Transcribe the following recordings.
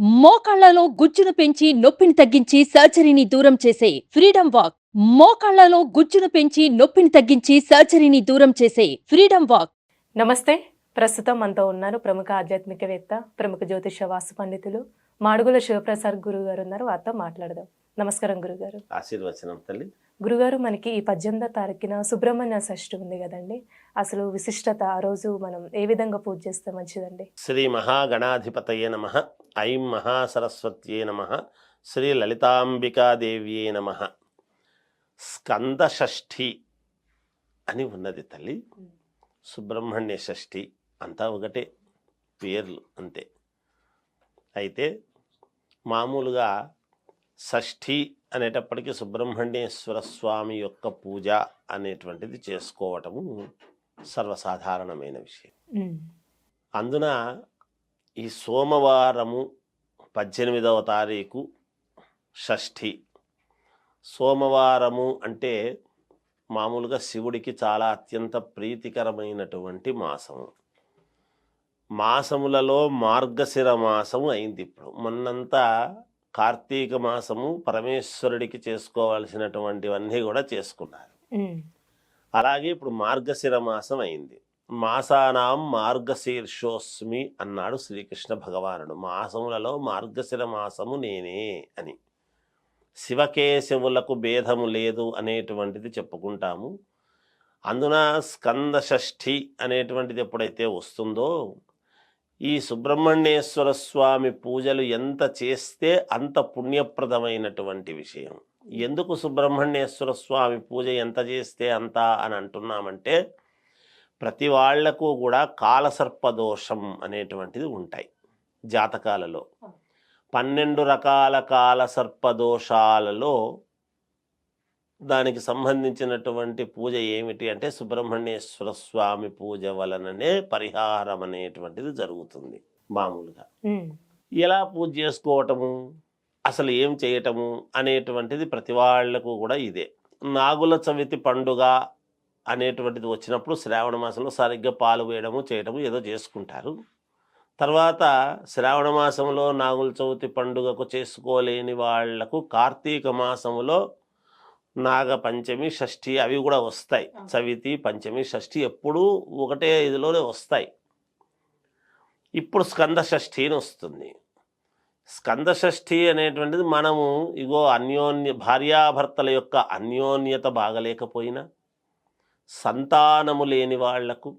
మోకాళ్ళలో గుజ్జును పెంచి నొప్పిని తగ్గించి సర్జరీని దూరం చేసే ఫ్రీడమ్ వాక్. మోకాళ్ళలో గుజ్జును పెంచి నొప్పిని తగ్గించి సర్జరీని దూరం చేసే ఫ్రీడమ్ వాక్. నమస్తే. ప్రస్తుతం మనతో ఉన్నారు ప్రముఖ ఆధ్యాత్మికవేత్త ప్రముఖ జ్యోతిష వాస్తు పండితులు మాడుగుల శివప్రసాద్ గురువు గారు ఉన్నారు. వారితో మాట్లాడదాం. నమస్కారం గురుగారు. ఆశీర్వచనం తల్లి. గురుగారు మనకి ఈ పద్దెనిమిదో తారీఖున సుబ్రహ్మణ్య షష్ఠి ఉంది కదండి. అసలు విశిష్టత ఆ రోజు మనం ఏ విధంగా పూజ చేస్తే మంచిదండి? శ్రీ మహాగణాధిపతయే నమ. ఐం మహాసరస్వత్యే నమ. శ్రీ లలితాంబికాదేవ్యే నమ. స్కంద షష్ఠి అని ఉన్నది తల్లి. సుబ్రహ్మణ్య షష్ఠి అంతా ఒకటే పేర్లు అంతే. అయితే మామూలుగా షష్ఠి అనేటప్పటికీ సుబ్రహ్మణ్యేశ్వర స్వామి యొక్క పూజ అనేటువంటిది చేసుకోవటము సర్వసాధారణమైన విషయం. అందున ఈ సోమవారము పద్దెనిమిదవ తారీఖు షష్ఠి. సోమవారము అంటే మామూలుగా శివుడికి చాలా అత్యంత ప్రీతికరమైనటువంటి మాసము. మాసములలో మార్గశిర మాసము అయింది ఇప్పుడు. మొన్నంతా కార్తీక మాసము పరమేశ్వరుడికి చేసుకోవాల్సినటువంటివన్నీ కూడా చేసుకున్నారు. అలాగే ఇప్పుడు మార్గశిర మాసం అయింది. మాసానాం మార్గశీర్షోస్మి అన్నాడు శ్రీకృష్ణ భగవానుడు. మాసములలో మార్గశిర మాసము నేనే అని. శివకేశవులకు భేదము లేదు అనేటువంటిది చెప్పుకుంటాము. అందున స్కంద షష్ఠి అనేటువంటిది ఎప్పుడైతే వస్తుందో ఈ సుబ్రహ్మణ్యేశ్వర స్వామి పూజలు ఎంత చేస్తే అంత పుణ్యప్రదమైనటువంటి విషయం. ఎందుకు సుబ్రహ్మణ్యేశ్వర స్వామి పూజ ఎంత చేస్తే అంత అని అంటున్నామంటే ప్రతి వాళ్ళకు కూడా కాలసర్పదోషం అనేటువంటిది ఉంటాయి జాతకాలలో. పన్నెండు రకాల కాల సర్పదోషాలలో దానికి సంబంధించినటువంటి పూజ ఏమిటి అంటే సుబ్రహ్మణ్యేశ్వర స్వామి పూజ వలననే పరిహారం అనేటువంటిది జరుగుతుంది మామూలుగా. ఎలా పూజ చేసుకోవటము? అసలు ఏం చేయటము? అనేటువంటిది ప్రతి వాళ్ళకు కూడా ఇదే. నాగుల చవితి పండుగ అనేటువంటిది వచ్చినప్పుడు శ్రావణ మాసంలో సరిగ్గా పాలు వేయడము చేయడము ఏదో చేసుకుంటారు. తర్వాత శ్రావణ మాసంలో నాగుల చవితి పండుగకు చేసుకోలేని వాళ్ళకు కార్తీక మాసములో నాగ పంచమి షష్ఠి అవి కూడా వస్తాయి. చవితి పంచమి షష్ఠి ఎప్పుడూ ఒకటే ఇదిలోనే వస్తాయి. ఇప్పుడు స్కంద షష్ఠి అని వస్తుంది. స్కంద షష్ఠి అనేటువంటిది మనము ఇగో అన్యోన్య భార్యాభర్తల యొక్క అన్యోన్యత బాగలేకపోయినా సంతానము లేని వాళ్ళకు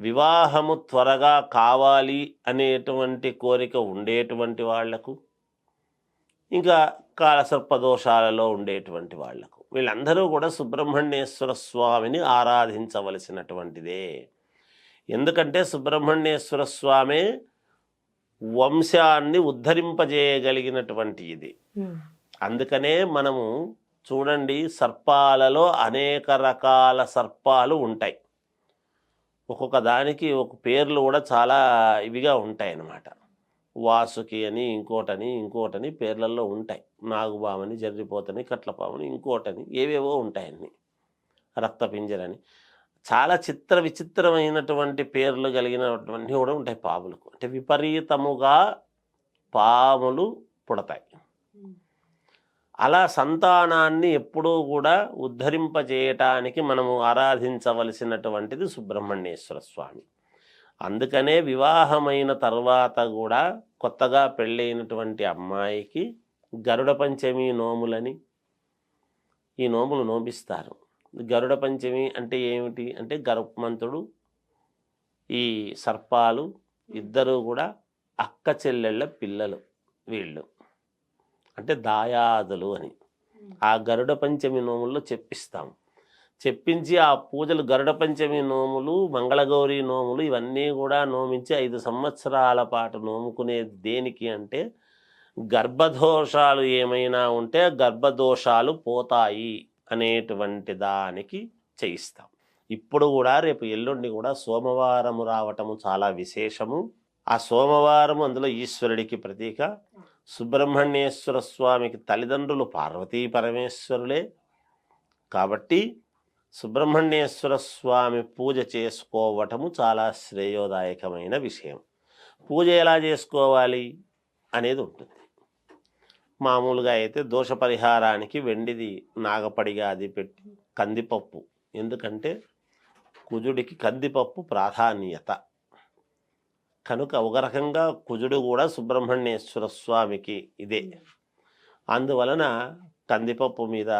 వివాహము త్వరగా కావాలి అనేటువంటి కోరిక ఉండేటువంటి వాళ్ళకు ఇంకా కాలసర్పదోషాలలో ఉండేటువంటి వాళ్ళకు. వీళ్ళందరూ కూడా సుబ్రహ్మణ్యేశ్వర స్వామిని ఆరాధించవలసినటువంటిదే. ఎందుకంటే సుబ్రహ్మణ్యేశ్వర స్వామి వంశాన్ని ఉద్ధరింపజేయగలిగినటువంటి ఇది. అందుకనే మనము చూడండి సర్పాలలో అనేక రకాల సర్పాలు ఉంటాయి. ఒక్కొక్క దానికి ఒక పేర్లు కూడా చాలా ఇవిగా ఉంటాయి అన్నమాట వాసుకి అని ఇంకోటని ఇంకోటని పేర్లలో ఉంటాయి. నాగుబామని జర్రిపోతని కట్లపామని ఇంకోటని ఏవేవో ఉంటాయన్నీ రక్తపింజరని చాలా చిత్ర విచిత్రమైనటువంటి పేర్లు కలిగినటువంటి కూడా ఉంటాయి పాములకు. అంటే విపరీతముగా పాములు పుడతాయి. అలా సంతానాన్ని ఎప్పుడూ కూడా ఉద్ధరింపజేయటానికి మనము ఆరాధించవలసినటువంటిది సుబ్రహ్మణ్యేశ్వర స్వామి. అందుకనే వివాహమైన తర్వాత కూడా కొత్తగా పెళ్ళైనటువంటి అమ్మాయికి గరుడ పంచమి నోములని ఈ నోములు నోపిస్తారు గరుడ పంచమి అంటే ఏమిటి అంటే గర్భమంతుడు ఈ సర్పాలు ఇద్దరు కూడా అక్క చెల్లెళ్ళ పిల్లలు వీళ్ళు. అంటే దాయాదులు అని. ఆ గరుడ పంచమి నోముల్లో చెప్పిస్తాం. చెప్పించి ఆ పూజలు గరుడ పంచమి నోములు మంగళగౌరి నోములు ఇవన్నీ కూడా నోమించి ఐదు సంవత్సరాల పాటు నోముకునే దేనికి అంటే గర్భదోషాలు ఏమైనా ఉంటే గర్భదోషాలు పోతాయి అనేటువంటి దానికి చేయిస్తాం. ఇప్పుడు కూడా రేపు ఎల్లుండి కూడా సోమవారము రావటము చాలా విశేషము. ఆ సోమవారం అందులో ఈశ్వరుడికి ప్రతీక. సుబ్రహ్మణ్యేశ్వర స్వామికి తల్లిదండ్రులు పార్వతీ పరమేశ్వరులే. కాబట్టి సుబ్రహ్మణ్యేశ్వర స్వామి పూజ చేసుకోవటము చాలా శ్రేయోదాయకమైన విషయం. పూజ ఎలా చేసుకోవాలి అనేది ఉంటుంది. మామూలుగా అయితే దోష పరిహారానికి వెండిది నాగపడిగా అది పెట్టి కందిపప్పు. ఎందుకంటే కుజుడికి కందిపప్పు ప్రాధాన్యత. కనుక ఒక రకంగా కుజుడు కూడా సుబ్రహ్మణ్యేశ్వర స్వామికి ఇదే. అందువలన కందిపప్పు మీద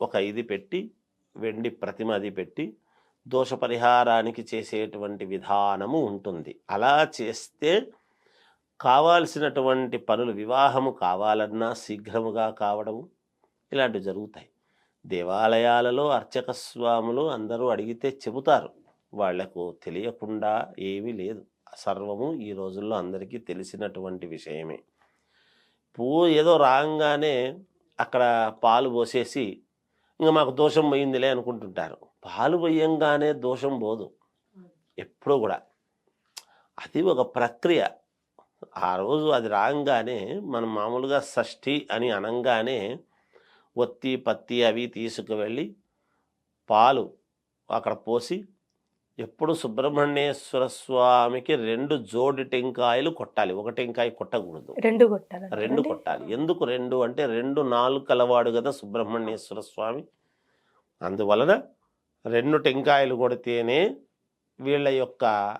ఒక ఇది పెట్టి వెండి ప్రతిమ అది పెట్టి దోష పరిహారానికి చేసేటువంటి విధానము ఉంటుంది. అలా చేస్తే కావాల్సినటువంటి పనులు వివాహము కావాలన్నా శీఘ్రముగా కావడము ఇలాంటివి జరుగుతాయి. దేవాలయాలలో అర్చక స్వాములు అందరూ అడిగితే చెబుతారు. వాళ్ళకు తెలియకుండా ఏమీ లేదు. సర్వము ఈ రోజుల్లో అందరికీ తెలిసినటువంటి విషయమే. పువ్వు ఏదో రాగానే అక్కడ పాలు పోసేసి ఇంకా మాకు దోషం పోయిందిలే అనుకుంటుంటారు. పాలు పోయంగానే దోషం పోదు. ఎప్పుడూ కూడా. అది ఒక ప్రక్రియ. ఆ రోజు అది రాగానే మనం మామూలుగా షష్ఠి అని అనంగానే ఒత్తి పత్తి అవి తీసుకువెళ్ళి పాలు అక్కడ పోసి ఎప్పుడు సుబ్రహ్మణ్యేశ్వర స్వామికి రెండు జోడి టెంకాయలు కొట్టాలి. ఒక టెంకాయ కొట్టకూడదు. రెండు కొట్టాలి రెండు కొట్టాలి. ఎందుకు రెండు? అంటే రెండు నాలుగు కలవాడు కదా సుబ్రహ్మణ్యేశ్వర స్వామి. అందువలన రెండు టెంకాయలు కొడితేనే వీళ్ళ యొక్క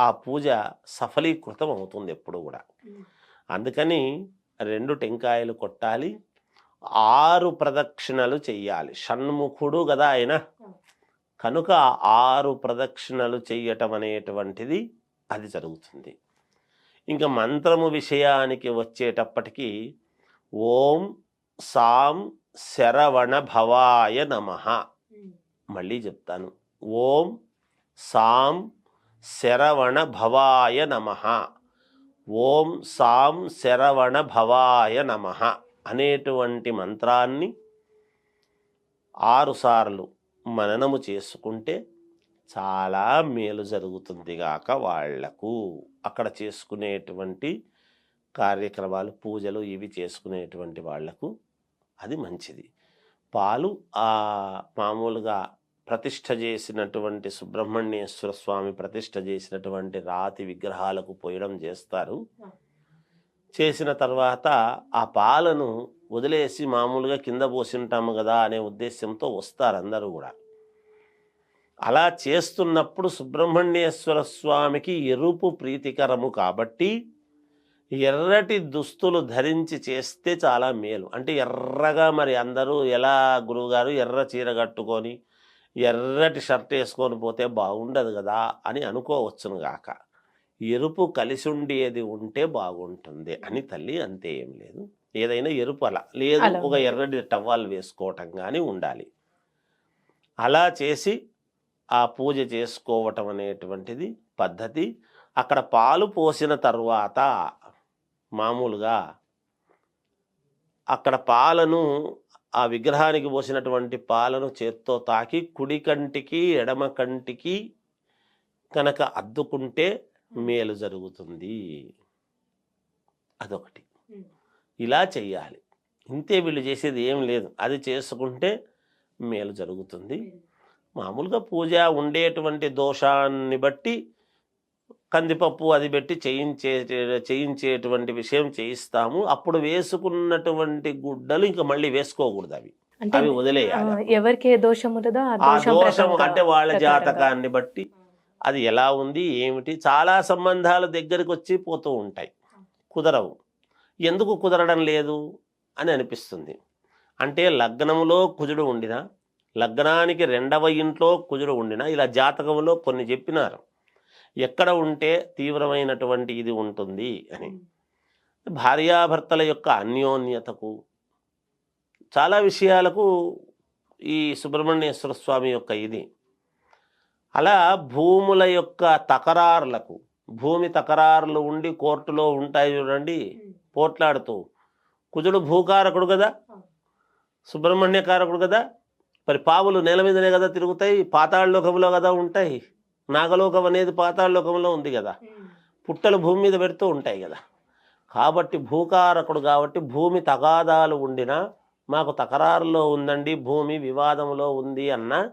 ఆ పూజ సఫలీకృతం అవుతుంది ఎప్పుడు కూడా. అందుకని రెండు టెంకాయలు కొట్టాలి. ఆరు ప్రదక్షిణలు చెయ్యాలి. షణ్ముఖుడు కదా ఆయన. కనుక ఆరు ప్రదక్షిణలు చెయ్యటం అనేటువంటిది అది జరుగుతుంది. ఇంకా మంత్రము విషయానికి వచ్చేటప్పటికి ఓం సాం శరవణ భవాయ నమ. మళ్ళీ చెప్తాను. ఓం సాం శరవణ భవాయ నమ. ఓం సాం శరవణ భవాయ నమ అనేటువంటి మంత్రాన్ని ఆరుసార్లు మననము చేసుకుంటే చాలా మేలు జరుగుతుంది గాక వాళ్ళకు. అక్కడ చేసుకునేటువంటి కార్యక్రమాలు పూజలు ఇవి చేసుకునేటువంటి వాళ్ళకు అది మంచిది. పాలు ఆ మామూలుగా ప్రతిష్ట చేసినటువంటి సుబ్రహ్మణ్యేశ్వర స్వామి ప్రతిష్ట చేసినటువంటి రాతి విగ్రహాలకు పోయడం చేస్తారు. చేసిన తర్వాత ఆ పాలను వదిలేసి మామూలుగా కింద పోసింటాము కదా అనే ఉద్దేశంతో వస్తారు అందరూ కూడా. అలా చేస్తున్నప్పుడు సుబ్రహ్మణ్యేశ్వర స్వామికి ఎరుపు ప్రీతికరము కాబట్టి ఎర్రటి దుస్తులు ధరించి చేస్తే చాలా మేలు. అంటే ఎర్రగా మరి అందరూ ఎలా గురువుగారు ఎర్ర చీర కట్టుకొని ఎర్రటి షర్ట్ వేసుకొని పోతే బాగుండదు కదా అని అనుకోవచ్చును గాక. ఎరుపు కలిసి ఉండేది ఉంటే బాగుంటుంది అని తల్లి అంతే ఏం లేదు. ఏదైనా ఎరుపు అలా లేదు ఒక ఎర్రటి టవల్ వేసుకోవటం కానీ ఉండాలి. అలా చేసి ఆ పూజ చేసుకోవటం అనేటువంటిది పద్ధతి. అక్కడ పాలు పోసిన తర్వాత మామూలుగా అక్కడ పాలను ఆ విగ్రహానికి పోసినటువంటి పాలను చేత్తో తాకి కుడి కంటికి ఎడమ కంటికి కనుక అద్దుకుంటే మేలు జరుగుతుంది. అదొకటి. ఇలా చెయ్యాలి. ఇంతే వీళ్ళు చేసేది ఏం లేదు. అది చేసుకుంటే మేలు జరుగుతుంది. మామూలుగా పూజ ఉండేటువంటి దోషాన్ని బట్టి కందిపప్పు అది పెట్టి చేయించే చేయించేటువంటి విషయం చేయిస్తాము. అప్పుడు వేసుకున్నటువంటి గుడ్డలు ఇంకా మళ్ళీ వేసుకోకూడదు అవి. అవి వదిలేయాలి ఎవరికి దోషం ఉన్నదో ఆ దోషం అంటే వాళ్ళ. జాతకాన్ని బట్టి అది ఎలా ఉంది ఏమిటి చాలా సంబంధాలు దగ్గరికి వచ్చి పోతూ ఉంటాయి. కుదరవు. ఎందుకు కుదరడం లేదు అని అనిపిస్తుంది. అంటే లగ్నములో కుజుడు ఉండినా లగ్నానికి రెండవ ఇంట్లో కుజుడు ఉండినా ఇలా జాతకంలో కొన్ని చెప్పినారు. ఎక్కడ ఉంటే తీవ్రమైనటువంటి ఇది ఉంటుంది అని. భార్యాభర్తల యొక్క అన్యోన్యతకు చాలా విషయాలకు ఈ సుబ్రహ్మణ్యేశ్వర స్వామి యొక్క ఇది అలా భూముల యొక్క తకరారులకు భూమి తకరారులు ఉండి కోర్టులో ఉంటాయి చూడండి పోట్లాడుతూ. కుజుడు భూకారకుడు కదా? సుబ్రహ్మణ్యకారకుడు కదా? మరి పావులు నేల మీదనే కదా తిరుగుతాయి పాతాళలోకంలో కదా ఉంటాయి. నాగలోకం అనేది పాతాళలోకంలో ఉంది కదా? పుట్టలు భూమి మీద పెడుతూ ఉంటాయి కదా? కాబట్టి భూకారకుడు కాబట్టి భూమి తగాదాలు ఉండినా మాకు తకరారులో ఉందండి భూమి వివాదంలో ఉంది అన్న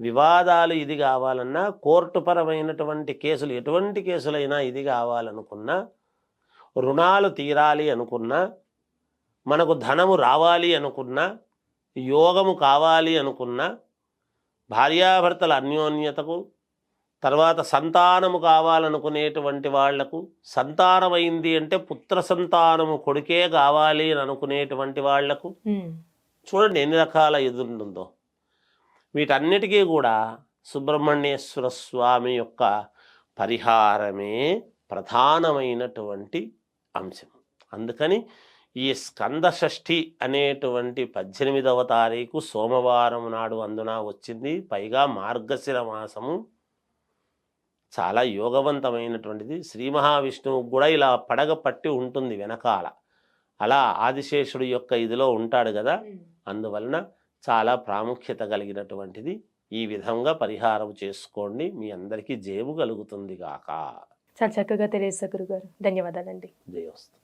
వివాదాలు ఇది కావాలన్నా కోర్టు పరమైనటువంటి కేసులు ఎటువంటి కేసులైనా ఇది కావాలనుకున్నా రుణాలు తీరాలి అనుకున్నా మనకు ధనము రావాలి అనుకున్నా యోగము కావాలి అనుకున్నా భార్యాభర్తల అన్యోన్యతకు తర్వాత సంతానము కావాలనుకునేటువంటి వాళ్ళకు సంతానమైంది అంటే పుత్ర సంతానము కొడుకే కావాలి అని అనుకునేటువంటి వాళ్ళకు. చూడండి ఎన్ని రకాల ఇది ఉంటుందో వీటన్నిటికీ కూడా సుబ్రహ్మణ్యేశ్వర స్వామి యొక్క పరిహారమే ప్రధానమైనటువంటి అంశం. అందుకని ఈ స్కంద షష్ఠి అనేటువంటి పద్దెనిమిదవ తారీఖు సోమవారం నాడు అందున వచ్చింది. పైగా మార్గశిర మాసము చాలా యోగవంతమైనటువంటిది. శ్రీ మహావిష్ణువు కూడా ఇలా పడగ పట్టి ఉంటుంది వెనకాల. అలా ఆదిశేషుడు యొక్క ఇదిలో ఉంటాడు కదా. అందువలన చాలా ప్రాముఖ్యత కలిగినటువంటిది. ఈ విధంగా పరిహారం చేసుకోండి. మీ అందరికీ జేబు కలుగుతుంది గాక. చాలా చక్కగా తెలియజేశారు గురుగారు. ధన్యవాదాలండి. జయవస్తు